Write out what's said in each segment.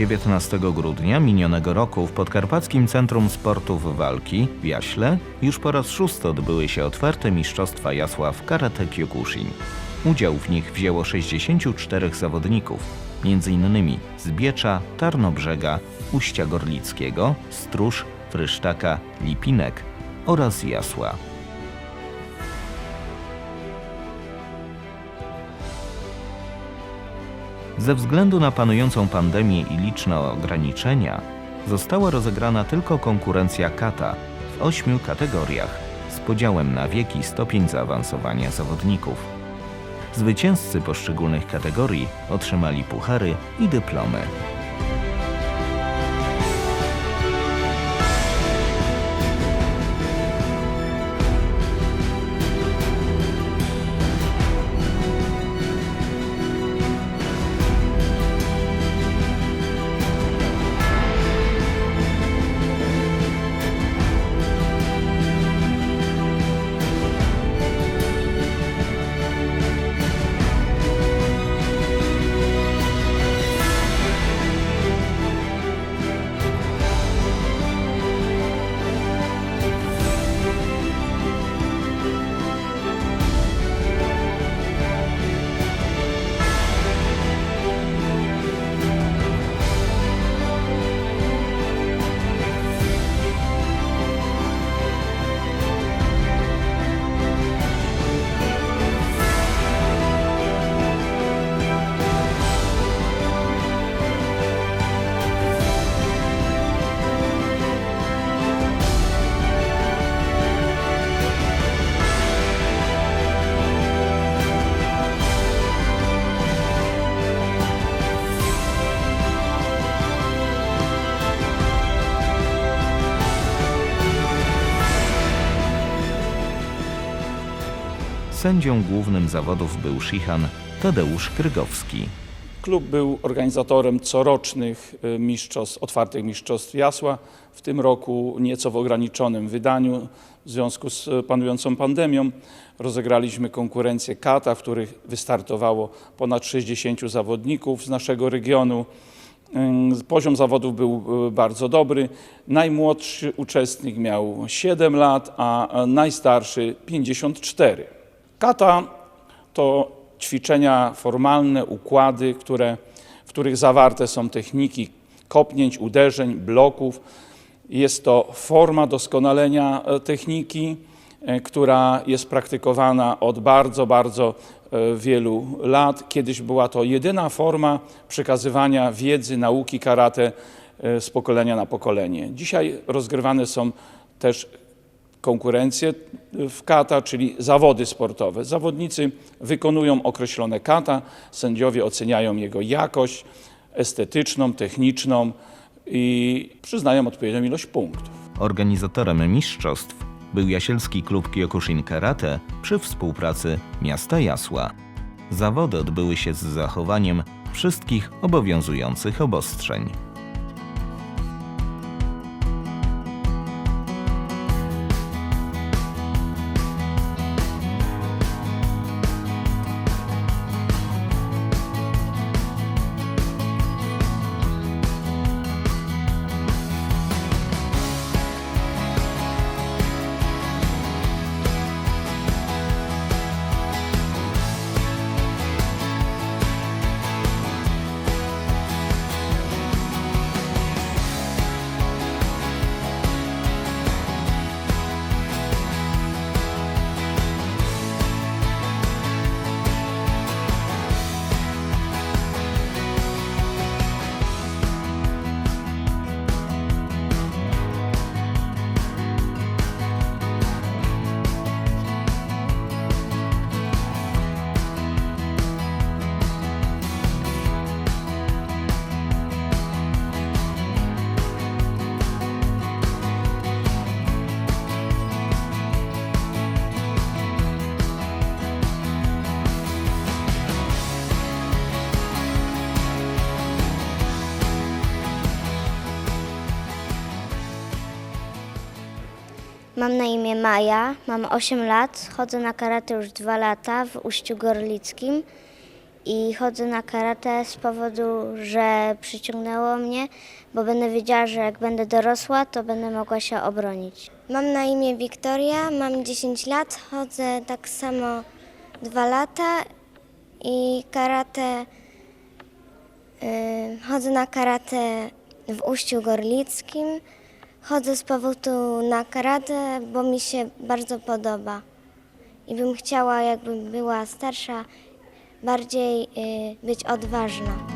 19 grudnia minionego roku w Podkarpackim Centrum Sportów Walki w Jaśle już po raz szósty odbyły się otwarte Mistrzostwa Jasła w Karate Kyokushin. Udział w nich wzięło 64 zawodników, m.in. z Tarnobrzega, Uścia Gorlickiego, Stróż, Frysztaka, Lipinek oraz Jasła. Ze względu na panującą pandemię i liczne ograniczenia, została rozegrana tylko konkurencja kata w ośmiu kategoriach z podziałem na wiek i stopień zaawansowania zawodników. Zwycięzcy poszczególnych kategorii otrzymali puchary i dyplomy. Sędzią głównym zawodów był Shihan Tadeusz Krygowski. Klub był organizatorem corocznych y, mistrzostw, otwartych mistrzostw Jasła. W tym roku nieco w ograniczonym wydaniu w związku z y, panującą pandemią. Rozegraliśmy konkurencję kata, w których wystartowało ponad 60 zawodników z naszego regionu. Ym, Poziom zawodów był y, bardzo dobry. Najmłodszy uczestnik miał 7 lat, a y, najstarszy 54. Kata to ćwiczenia formalne, układy, które, w których zawarte są techniki kopnięć, uderzeń, bloków. Jest to forma doskonalenia e, techniki, e, która jest praktykowana od bardzo, bardzo e, wielu lat. Kiedyś była to jedyna forma przekazywania wiedzy, nauki karate z pokolenia na pokolenie. Dzisiaj rozgrywane są też konkurencje w kata, czyli zawody sportowe. Zawodnicy wykonują określone kata, sędziowie oceniają jego jakość estetyczną, techniczną i przyznają odpowiednią ilość punktów. Organizatorem mistrzostw był Jasielski Klub Kyokushin Karate przy współpracy Miasta Jasła. Zawody odbyły się z zachowaniem wszystkich obowiązujących obostrzeń. Mam na imię Maja, mam 8 lat, chodzę na karate już 2 lata w Uściu Gorlickim i chodzę na karate z powodu, że przyciągnęło mnie, bo będę wiedziała, że jak będę dorosła, to będę mogła się obronić. Mam na imię Wiktoria, mam 10 lat, chodzę tak samo 2 lata i karate. y, chodzę na karate w Uściu Gorlickim. Chodzę z powodu na karate, bo mi się bardzo podoba. I bym chciała, jakbym była starsza, bardziej y, być odważna.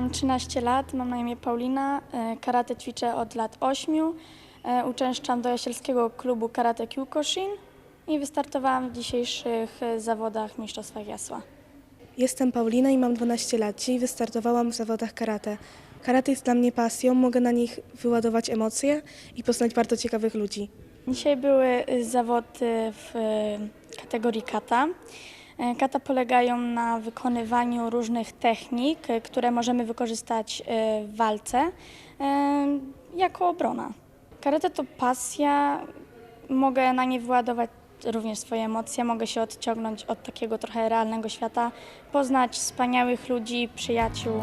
Mam 13 lat, mam na imię Paulina. e, Karate ćwiczę od lat 8. E, Uczęszczam do Jasielskiego Klubu Karate Kyokushin i wystartowałam w dzisiejszych e, zawodach Mistrzostwach Jasła. Jestem Paulina i mam 12 lat. Dzisiaj wystartowałam w zawodach karate. Karate jest dla mnie pasją, mogę na nich wyładować emocje i poznać bardzo ciekawych ludzi. Dzisiaj były zawody w kategorii kata. E, Kata polegają na wykonywaniu różnych technik, e, które możemy wykorzystać e, w walce jako obrona. Karate to pasja, mogę na nie wyładować również swoje emocje, mogę się odciągnąć od takiego trochę realnego świata, poznać wspaniałych ludzi, przyjaciół.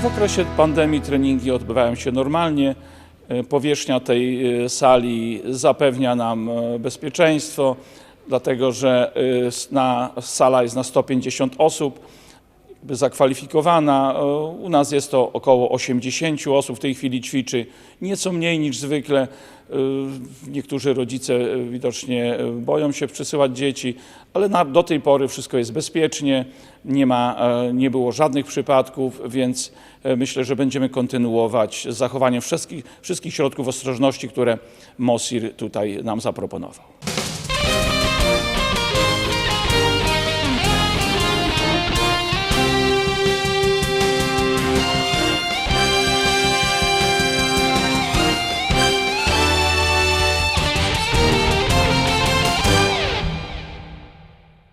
W okresie pandemii treningi odbywają się normalnie. E, Powierzchnia tej e, sali zapewnia nam e, bezpieczeństwo, dlatego że na, sala jest na 150 osób zakwalifikowana. U nas jest to około 80 osób w tej chwili ćwiczy, nieco mniej niż zwykle. E, Niektórzy rodzice e, widocznie e, boją się przesyłać dzieci, ale na, do tej pory wszystko jest bezpiecznie, nie, ma, e, nie było żadnych przypadków, więc e, myślę, że będziemy kontynuować z zachowaniem wszystkich, wszystkich środków ostrożności, które MOSIR tutaj nam zaproponował.